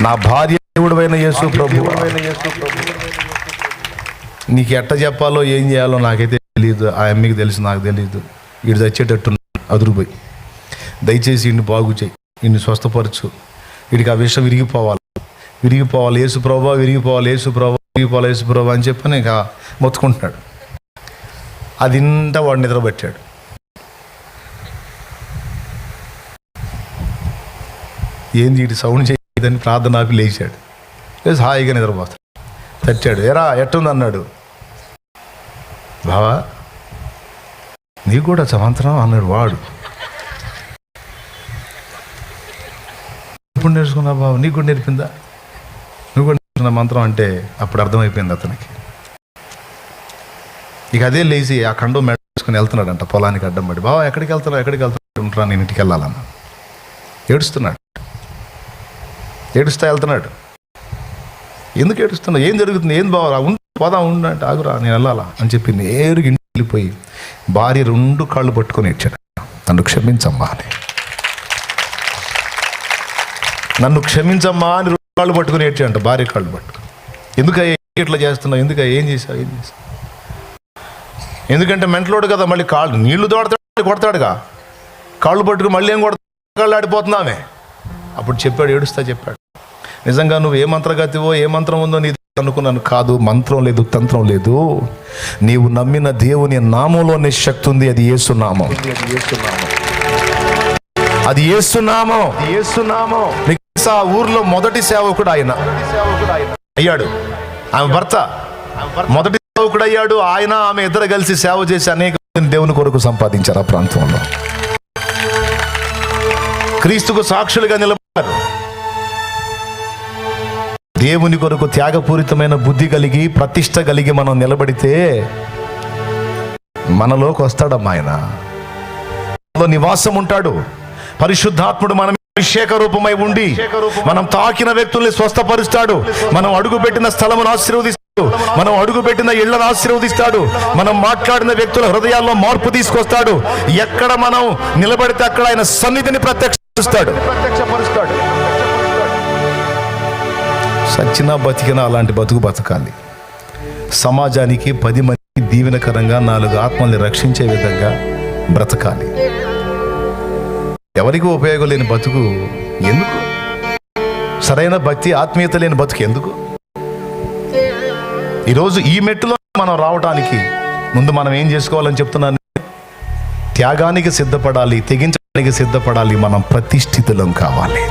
నా భార్య దేవుడైన యేసు ప్రభు. నీకు ఎట్ట చెప్పాలో ఏం చేయాలో నాకైతే తెలియదు ఆ అమ్మకి తెలుసు నాకు తెలియదు వీడు చచ్చేటట్టు అదురుపోయి దయచేసి ఇన్ని బాగు చేయి. ఇన్ని స్వస్థపరచు. వీడికి ఆ విషయం విరిగిపోవాలి. విరిగిపోవాలి. యేసు ప్రభా విరిగిపోవాలి. యేసు ప్రభా విరిగిపోవాలి. యేసు ప్రభా అని చెప్పని ఇంకా మొత్తుకుంటున్నాడు. అది ఇంత వాడు నిద్రపట్టాడు. ఏంది వీటి సౌండ్ చేయదని ప్రార్థన ఆపి లేచాడు. లేచి హాయిగా నిద్రపోతాడు. తట్టాడు ఎరా ఎట్టుంది అన్నాడు బావా నీకు కూడా సమంతరం అన్నాడు వాడు. ఇప్పుడు నేర్చుకున్నా బాబు నీకు కూడా నేర్పిందా? నువ్వు కూడా నేర్చుకున్న మంత్రం అంటే అప్పుడు అర్థమైపోయింది అతనికి. ఇక అదే లేచి ఆ కండో మెడ వేసుకుని వెళ్తున్నాడంట పొలానికి అడ్డం పడి. బావా ఎక్కడికి వెళ్తున్నావు? ఎక్కడికి వెళ్తున్నాడు ఉంటారా నేను ఇంటికి వెళ్ళాలన్నా. ఏడుస్తున్నాడు. ఏడుస్తా వెళ్తున్నాడు. ఎందుకు ఏడుస్తున్నావు ఏం జరుగుతుంది? ఏం బావరా? ఉండు పోదాం ఉండు అంటే ఆగురా నేను వెళ్ళాలా? అని చెప్పి నేరుగా ఇంటికి వెళ్ళిపోయి భార్య రెండు కాళ్ళు పట్టుకొని ఇచ్చాడు నన్ను క్షమించమ్మా అని. నన్ను క్షమించమ్మా అని రెండు కాళ్ళు పట్టుకుని ఏడ్చాడంట భార్య కాళ్ళు పట్టుకుని. ఎందుకయ్యా ఇట్లా చేస్తున్నావు? ఎందుక ఏం చేసావు ఏం చేసావు ఎందుకంటే మెంటలోడు కదా మళ్ళీ కాళ్ళు. నీళ్ళు తోడతాడు కొడతాడుగా. కాళ్ళు పట్టుకుని మళ్ళీ ఏం కొడతాడు? కాళ్ళు ఆడిపోతున్నామే. అప్పుడు చెప్పాడు ఏడుస్తా చెప్పాడు. నిజంగా నువ్వు ఏ మంత్రగతివో ఏ మంత్రం ఉందో నీ అనుకున్నాను. కాదు మంత్రం లేదు తంత్రం లేదు. నీవు నమ్మిన దేవుని నామంలోనే శక్తి ఉంది అది ఏసునామం అది ఏసునామం ఏసునామం ఆ ఊర్లో మొదటి సేవకుడు ఆయన. అయ్యాడు. ఆమె భర్త. మొదటి సేవకుడు అయ్యాడు. ఆయన ఆమె ఇద్దరు కలిసి సేవ చేసి అనేక దేవుని కొరకు సంపాదించారు ఆ ప్రాంతంలో. క్రీస్తుకు సాక్షులుగా నిలబడ్డారు. దేవుని కొరకు త్యాగపూరితమైన బుద్ధి కలిగి ప్రతిష్ట కలిగి మనం నిలబడితే మనలోకి వస్తాడమ్మా ఆయన. నివాసం ఉంటాడు. పరిశుద్ధాత్ముడు మనం అభిషేక రూపమై ఉండి మనం తాకిన వ్యక్తుల్ని స్వస్థపరుస్తాడు. మనం అడుగుపెట్టిన స్థలమును ఆశీర్వదిస్తాడు. మనం అడుగుపెట్టిన ఇళ్ళను ఆశీర్వదిస్తాడు. మనం మాట్లాడిన వ్యక్తుల హృదయాల్లో మార్పు తీసుకొస్తాడు. ఎక్కడ మనం నిలబడితే అక్కడ ఆయన సన్నిధిని ప్రత్యక్షపరుస్తాడు ప్రత్యక్షపరుస్తాడు. చచ్చినా బతికినా అలాంటి బతుకు బతకాలి. సమాజానికి పది మందికి దీవెనకరంగా నాలుగు ఆత్మల్ని రక్షించే విధంగా బ్రతకాలి. ఎవరికి ఉపయోగం లేని బతుకు ఎందుకు? సరైన భక్తి ఆత్మీయత లేని బతుకు ఎందుకు? ఈరోజు ఈ మెట్టులో మనం రావడానికి ముందు మనం ఏం చేసుకోవాలని చెప్తున్నాను? త్యాగానికి సిద్ధపడాలి తెగించడానికి సిద్ధపడాలి మనం ప్రతిష్ఠితులం కావాలి.